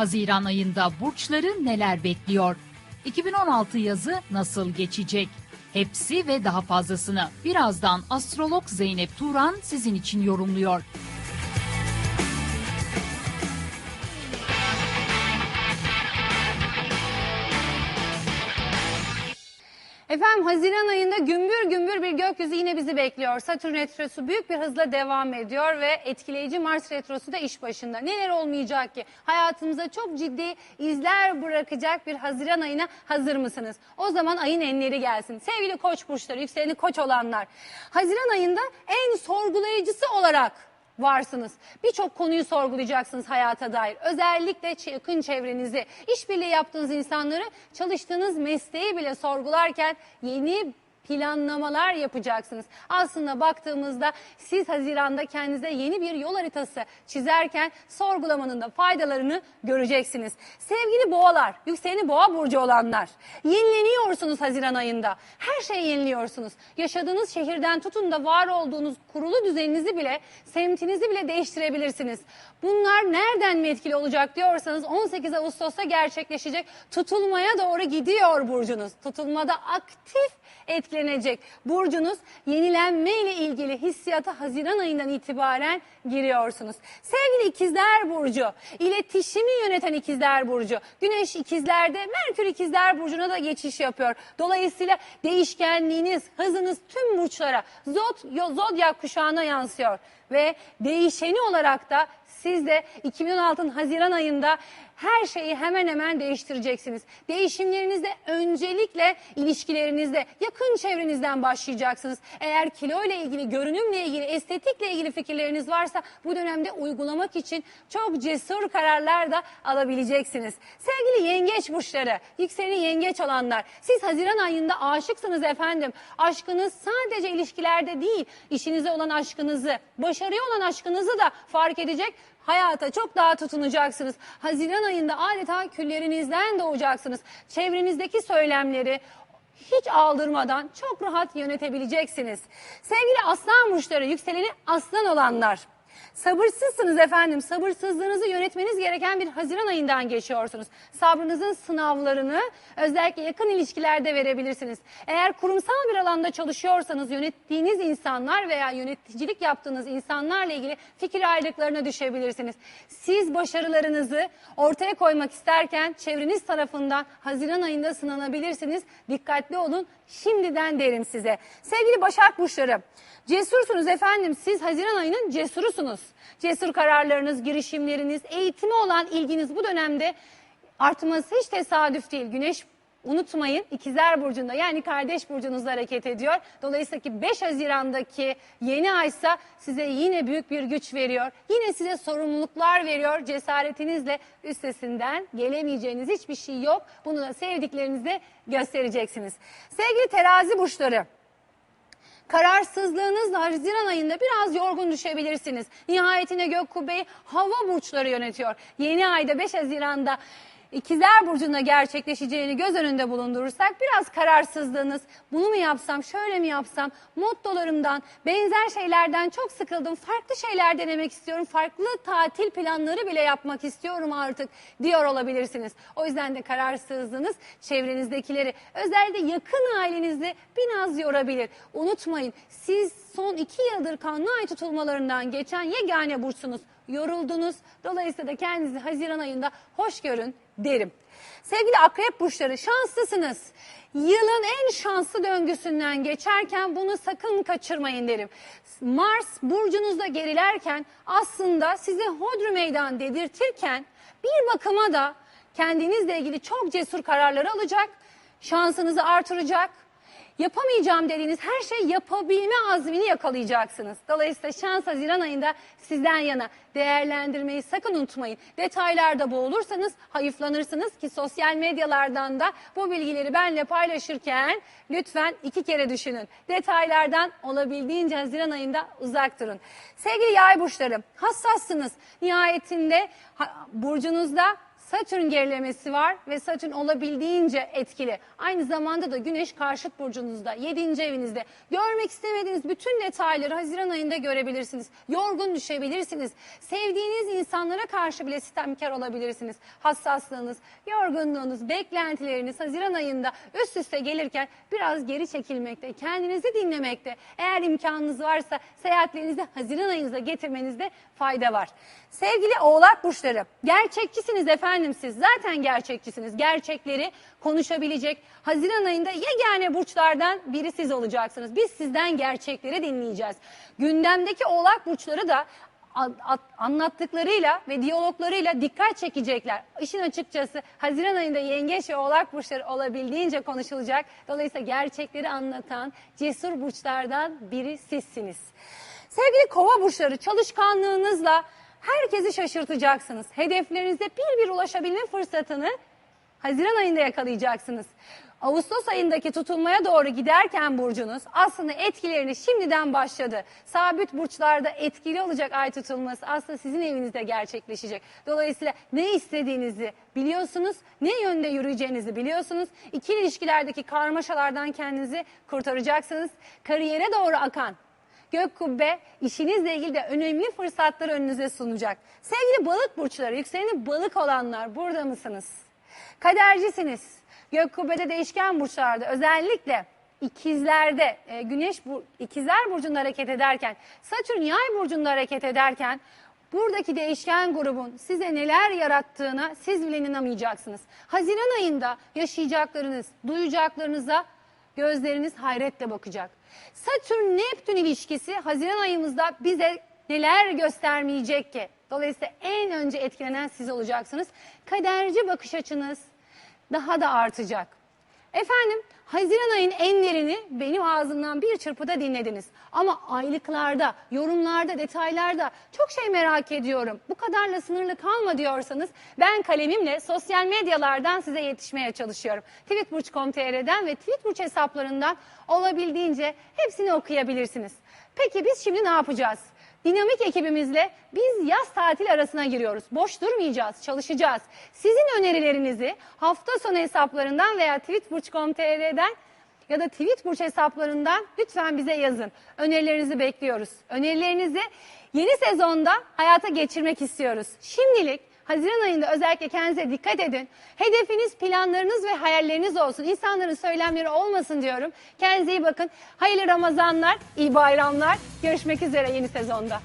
Haziran ayında burçları neler bekliyor? 2016 yazı nasıl geçecek? Hepsi ve daha fazlasını birazdan astrolog Zeynep Turan sizin için yorumluyor. Efendim Haziran ayında gümbür gümbür bir gökyüzü yine bizi bekliyor. Satürn retrosu büyük bir hızla devam ediyor ve etkileyici Mars retrosu da iş başında. Neler olmayacak ki? Hayatımıza çok ciddi izler bırakacak bir Haziran ayına hazır mısınız? O zaman ayın enleri gelsin. Sevgili koç burçları, yükseleni koç olanlar. Haziran ayında en sorgulayıcısı olarak varsınız. Birçok konuyu sorgulayacaksınız hayata dair. Özellikle yakın çevrenizi, işbirliği yaptığınız insanları, çalıştığınız mesleği bile sorgularken yeni planlamalar yapacaksınız. Aslında baktığımızda siz Haziran'da kendinize yeni bir yol haritası çizerken sorgulamanın da faydalarını göreceksiniz. Sevgili boğalar, yükseleni boğa burcu olanlar, yenileniyorsunuz Haziran ayında. Her şeyi yeniliyorsunuz. Yaşadığınız şehirden tutun da var olduğunuz kurulu düzeninizi bile, semtinizi bile değiştirebilirsiniz. Bunlar nereden mi etkili olacak diyorsanız 18 Ağustos'ta gerçekleşecek tutulmaya doğru gidiyor burcunuz. Tutulmada aktif etkilenecek burcunuz yenilenme ile ilgili hissiyata Haziran ayından itibaren giriyorsunuz. Sevgili ikizler burcu, iletişimi yöneten ikizler burcu. Güneş ikizlerde, Merkür ikizler burcuna da geçiş yapıyor. Dolayısıyla değişkenliğiniz, hızınız tüm burçlara, zod, zodyak kuşağına yansıyor. Ve değişeni olarak da siz de 2016'ın Haziran ayında her şeyi hemen hemen değiştireceksiniz. Değişimlerinizde öncelikle ilişkilerinizde, yakın çevrenizden başlayacaksınız. Eğer kilo ile ilgili, görünümle ilgili, estetikle ilgili fikirleriniz varsa bu dönemde uygulamak için çok cesur kararlar da alabileceksiniz. Sevgili yengeç burçları, yükseleni yengeç olanlar, siz Haziran ayında aşıksınız efendim. Aşkınız sadece ilişkilerde değil, işinize olan aşkınızı, başarıya olan aşkınızı da fark edecek hayata çok daha tutunacaksınız. Haziran ayında adeta küllerinizden doğacaksınız. Çevrenizdeki söylemleri hiç aldırmadan çok rahat yönetebileceksiniz. Sevgili aslan burçları, yükseleni aslan olanlar. Sabırsızsınız efendim. Sabırsızlığınızı yönetmeniz gereken bir Haziran ayından geçiyorsunuz. Sabrınızın sınavlarını özellikle yakın ilişkilerde verebilirsiniz. Eğer kurumsal bir alanda çalışıyorsanız yönettiğiniz insanlar veya yöneticilik yaptığınız insanlarla ilgili fikir ayrılıklarına düşebilirsiniz. Siz başarılarınızı ortaya koymak isterken çevreniz tarafından Haziran ayında sınanabilirsiniz. Dikkatli olun. Şimdiden derim size. Sevgili Başak Burçları, cesursunuz efendim. Siz Haziran ayının cesurusunuz. Cesur kararlarınız, girişimleriniz, eğitime olan ilginiz bu dönemde artması hiç tesadüf değil. Güneş unutmayın ikizler burcunda yani kardeş burcunuzda hareket ediyor. Dolayısıyla ki 5 Haziran'daki yeni aysa size yine büyük bir güç veriyor. Yine size sorumluluklar veriyor. Cesaretinizle üstesinden gelemeyeceğiniz hiçbir şey yok. Bunu da sevdiklerinizle göstereceksiniz. Sevgili terazi burçları. Kararsızlığınızla Haziran ayında biraz yorgun düşebilirsiniz. Nihayetinde gök kubbeyi hava burçları yönetiyor. Yeni ayda 5 Haziran'da İkizler Burcu'nda gerçekleşeceğini göz önünde bulundurursak biraz kararsızlığınız, bunu mu yapsam, şöyle mi yapsam, mottolarımdan, benzer şeylerden çok sıkıldım, farklı şeyler denemek istiyorum, farklı tatil planları bile yapmak istiyorum artık diyor olabilirsiniz. O yüzden de kararsızlığınız çevrenizdekileri, özellikle yakın ailenizi biraz yorabilir. Unutmayın siz son iki yıldır kanlı ay tutulmalarından geçen yegane burçsunuz yoruldunuz. Dolayısıyla da kendinizi Haziran ayında hoş görün derim. Sevgili akrep burçları şanslısınız. Yılın en şanslı döngüsünden geçerken bunu sakın kaçırmayın derim. Mars burcunuzda gerilerken aslında size hodri meydan dedirtirken bir bakıma da kendinizle ilgili çok cesur kararlar alacak, şansınızı artıracak, yapamayacağım dediğiniz her şeyi yapabilme azmini yakalayacaksınız. Dolayısıyla şans Haziran ayında sizden yana değerlendirmeyi sakın unutmayın. Detaylarda boğulursanız hayıflanırsınız ki sosyal medyalardan da bu bilgileri benle paylaşırken lütfen iki kere düşünün. Detaylardan olabildiğince Haziran ayında uzak durun. Sevgili yay burçları hassassınız. Nihayetinde ha- burcunuzda Satürn gerilemesi var ve Satürn olabildiğince etkili. Aynı zamanda da Güneş karşıt burcunuzda, 7. evinizde. Görmek istemediğiniz bütün detayları Haziran ayında görebilirsiniz. Yorgun düşebilirsiniz. Sevdiğiniz insanlara karşı bile sistemkar olabilirsiniz. Hassaslığınız, yorgunluğunuz, beklentileriniz Haziran ayında üst üste gelirken biraz geri çekilmekte, kendinizi dinlemekte. Eğer imkanınız varsa seyahatlerinizi Haziran ayınıza getirmenizde fayda var. Sevgili oğlak burçları, gerçekçisiniz efendim siz. Zaten gerçekçisiniz. Gerçekleri konuşabilecek. Haziran ayında yegane burçlardan biri siz olacaksınız. Biz sizden gerçekleri dinleyeceğiz. Gündemdeki oğlak burçları da an- at- anlattıklarıyla ve diyaloglarıyla dikkat çekecekler. İşin açıkçası Haziran ayında yengeç ve oğlak burçları olabildiğince konuşulacak. Dolayısıyla gerçekleri anlatan cesur burçlardan biri sizsiniz. Sevgili kova burçları çalışkanlığınızla herkesi şaşırtacaksınız. Hedeflerinize bir bir ulaşabilme fırsatını Haziran ayında yakalayacaksınız. Ağustos ayındaki tutulmaya doğru giderken burcunuz aslında etkilerini şimdiden başladı. Sabit burçlarda etkili olacak ay tutulması aslında sizin evinizde gerçekleşecek. Dolayısıyla ne istediğinizi biliyorsunuz, ne yönde yürüyeceğinizi biliyorsunuz. İkili ilişkilerdeki karmaşalardan kendinizi kurtaracaksınız. Kariyere doğru akan Gök kubbe işinizle ilgili de önemli fırsatları önünüze sunacak. Sevgili balık burçları, yükseleni balık olanlar burada mısınız? Kadercisiniz. Gök kubbede değişken burçlarda özellikle ikizlerde e, güneş bu, ikizler burcunda hareket ederken satürn yay burcunda hareket ederken buradaki değişken grubun size neler yarattığına siz bile inanamayacaksınız. Haziran ayında yaşayacaklarınız, duyacaklarınıza gözleriniz hayretle bakacak. Satürn Neptün ilişkisi Haziran ayımızda bize neler göstermeyecek ki? Dolayısıyla en önce etkilenen siz olacaksınız. Kaderci bakış açınız daha da artacak. Efendim Haziran ayın enlerini benim ağzımdan bir çırpıda dinlediniz. Ama aylıklarda, yorumlarda, detaylarda çok şey merak ediyorum. Bu kadarla sınırlı kalma diyorsanız ben kalemimle sosyal medyalardan size yetişmeye çalışıyorum. Tweetburç.com.tr'den ve Tweetburç hesaplarından olabildiğince hepsini okuyabilirsiniz. Peki biz şimdi ne yapacağız? Dinamik ekibimizle biz yaz tatil arasına giriyoruz. Boş durmayacağız, çalışacağız. Sizin önerilerinizi hafta sonu hesaplarından veya tweetburç.com.tr'den ya da Tweetburç hesaplarından lütfen bize yazın. Önerilerinizi bekliyoruz. Önerilerinizi yeni sezonda hayata geçirmek istiyoruz. Şimdilik Haziran ayında özellikle kendinize dikkat edin. Hedefiniz, planlarınız ve hayalleriniz olsun. İnsanların söylemleri olmasın diyorum. Kendinize iyi bakın. Hayırlı Ramazanlar, iyi bayramlar. Görüşmek üzere yeni sezonda.